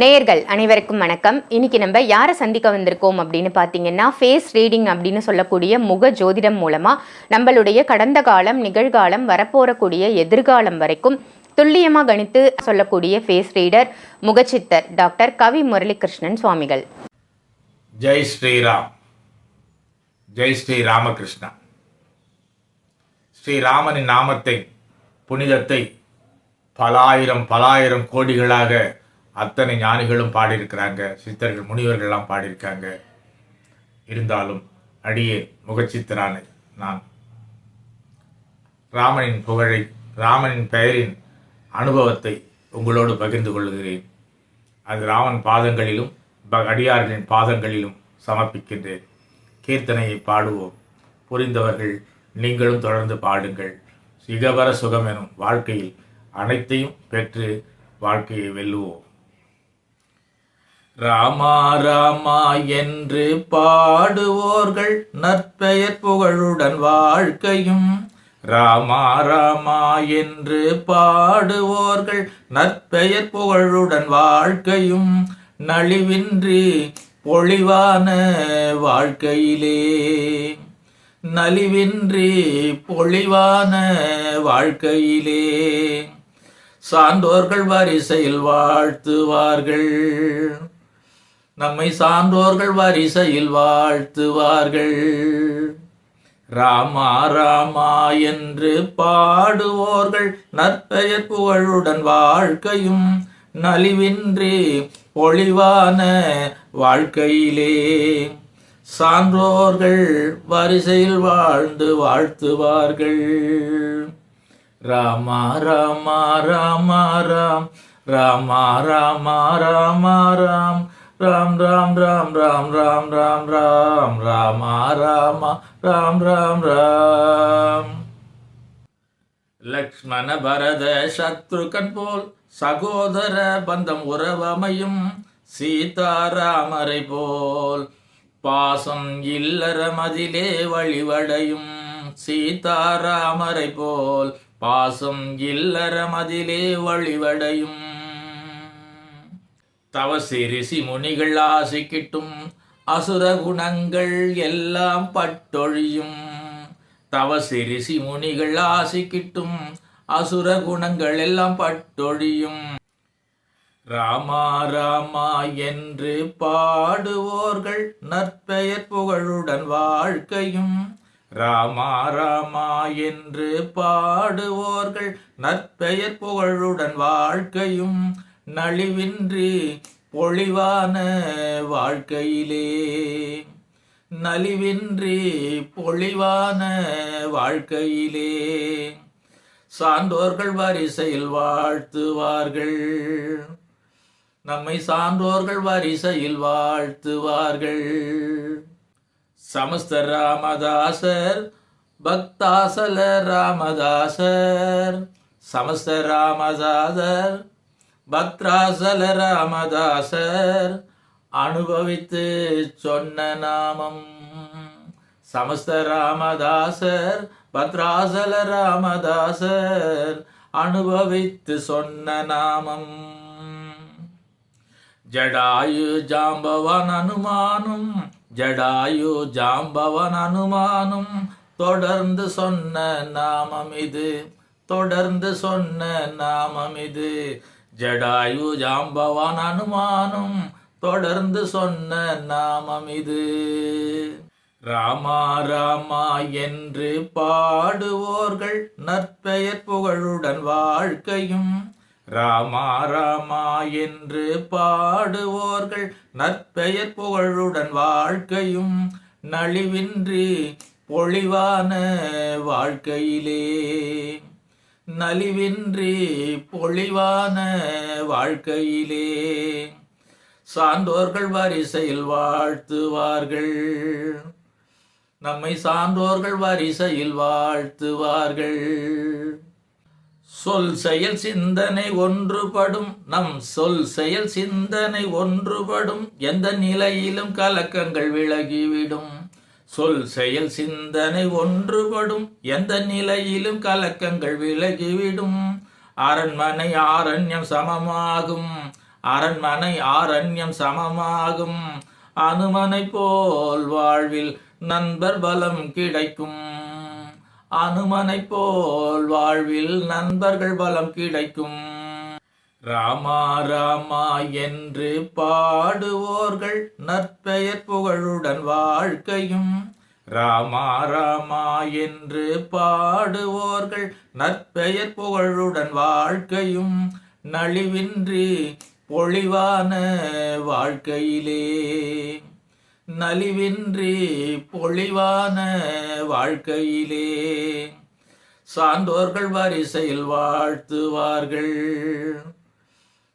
நேயர்கள் அனைவருக்கும் வணக்கம். இன்னைக்கு நம்ம யாரை சந்திக்க வந்திருக்கோம் அப்படின்னு பார்த்தீங்கன்னா ஃபேஸ் ரீடிங் அப்படின்னு சொல்லக்கூடிய முக ஜோதிடம் மூலமா நம்மளுடைய கடந்த காலம் நிகழ்காலம் வரப்போறக்கூடிய எதிர்காலம் வரைக்கும் துல்லியமாக கணித்து சொல்லக்கூடிய ஃபேஸ் ரீடர் முகச்சித்தர் டாக்டர் கவி முரளிகிருஷ்ணன் சுவாமிகள். ஜெய் ஸ்ரீராம். ஜெய் ஸ்ரீ ராமகிருஷ்ணா. ஸ்ரீராமனின் நாமத்தை புனிதத்தை பலாயிரம் பலாயிரம் கோடிகளாக அத்தனை ஞானிகளும் பாடியிருக்கிறாங்க. சித்தர்கள் முனிவர்கள்லாம் பாடியிருக்காங்க. இருந்தாலும் அடியே முகச்சித்திரானை நான். ராமனின் புகழை ராமனின் பெயரின் அனுபவத்தை உங்களோடு பகிர்ந்து கொள்கிறேன். அது ராமன் பாதங்களிலும் ப- அடியார்களின் பாதங்களிலும் சமர்ப்பிக்கின்றேன். கீர்த்தனையை பாடுவோம். புரிந்தவர்கள் நீங்களும் தொடர்ந்து பாடுங்கள். சிகவர சுகம் எனும் வாழ்க்கையில் அனைத்தையும் பெற்று வாழ்க்கையை வெல்லுவோம். ராமா ராமா என்று பாடுவோர்கள் நற்பெயர் புகழுடன் வாழ்க்கையும். ராமா ராமா என்று பாடுவோர்கள் நற்பெயர் புகழுடன் வாழ்க்கையும். நலிவின்றி பொழிவான வாழ்க்கையிலே. நலிவின்றி பொழிவான வாழ்க்கையிலே. சான்றோர்கள் வரிசையில் வாழ்த்துவார்கள். நம்மை சான்றோர்கள் வரிசையில் வாழ்த்துவார்கள். ராமா ராமா என்று பாடுவோர்கள் நற்பெயர் புகழுடன் வாழ்க்கையும் நலிவின்றி பொழிவான வாழ்க்கையிலே. சான்றோர்கள் வரிசையில் வாழ்ந்து வாழ்த்துவார்கள். ராமா ராமா ராமா ராம். ராமா ராமா ராமா ராம். ராம் ராம் ராம் ராம் ராம் ராம் ராம் ராமா ராமா ராம் ராம் ராம். லக்ஷ்மண பரத சத்ருகன் போல் சகோதர பந்தம் உறவமையும் சீதாராமரை போல் பாசம் இல்லறமதிலே வழிவடையும் சீதாராமரை போல் பாசம் இல்லறமதிலே வழிவடையும் தவசி ரிஷி முனிகள் ஆசை கிட்டும் அசுர குணங்கள் எல்லாம் பட்டொழியும். தவசி ரிஷி முனிகள் ஆசை கிட்டும் அசுர குணங்கள் எல்லாம் பட்டொழியும். ராமா ராமா என்று பாடுவோர்கள் நற்பெயர் புகழுடன் வாழ்க்கையும். ராமா ராமா என்று பாடுவோர்கள் நற்பெயர் புகழுடன் வாழ்க்கையும். நலிவின்றி பொழிவான வாழ்க்கையிலே. நலிவின்றி பொழிவான வாழ்க்கையிலே. சான்றோர்கள் வரிசையில் வாழ்த்துவார்கள். நம்மை சான்றோர்கள் வரிசையில் வாழ்த்துவார்கள். சமஸ்த ராமதாசர் பக்தாசல ராமதாசர் சமஸ்த ராமதாசர் பக்ராசல ராமதாசர் அனுபவித்து சொன்ன நாமம். சமஸ்த ராமதாசர் பத்ராசல ராமதாசர் அனுபவித்து சொன்ன நாமம். ஜடாயு ஜாம்பவன் அனுமானும் ஜடாயு ஜாம்பவன் அனுமானும் தொடர்ந்து சொன்ன நாமம் இது தொடர்ந்து சொன்ன நாமம் இது. ஜடாயு ஜாம்பவான் அனுமானும் தொடர்ந்து சொன்ன நாமம் இது. ராமா ராமா என்று பாடுவோர்கள் நற்பெயர் புகழுடன் வாழ்க்கையும். ராமா ராமா என்று பாடுவோர்கள் நற்பெயர் புகழுடன் வாழ்க்கையும். நலிவின்றி பொழிவான வாழ்க்கையிலே. நலிவின்றி பொழிவான வாழ்க்கையிலே. சான்றோர்கள் வரிசையில் வாழ்த்துவார்கள். நம்மை சான்றோர்கள் வரிசையில் வாழ்த்துவார்கள். சொல் செயல் சிந்தனை ஒன்றுபடும் நம் சொல் செயல் சிந்தனை ஒன்றுபடும் எந்த நிலையிலும் கலக்கங்கள் விலகிவிடும். சொல் செயல் சிந்தனை ஒன்றுபடும். எந்த நிலையிலும் கலக்கங்கள் விலகிவிடும். அரண்மனை ஆரண்யம் சமமாகும். அரண்மனை ஆரண்யம் சமமாகும். அனுமனை போல் வாழ்வில் நண்பர் பலம் கிடைக்கும். அனுமனை போல் வாழ்வில் நண்பர்கள் பலம் கிடைக்கும். ராமா ராமா என்று பாடுவோர்கள் நற்பெயர் புகழுடன் வாழ்க்கையும். ராமா ராமா என்று பாடுவோர்கள் நற்பெயர் புகழுடன் வாழ்க்கையும். நலிவின்றி பொழிவான வாழ்க்கையிலே. நலிவின்றி பொழிவான வாழ்க்கையிலே. சான்றோர்கள் வரிசையில் வாழ்த்துவார்கள்.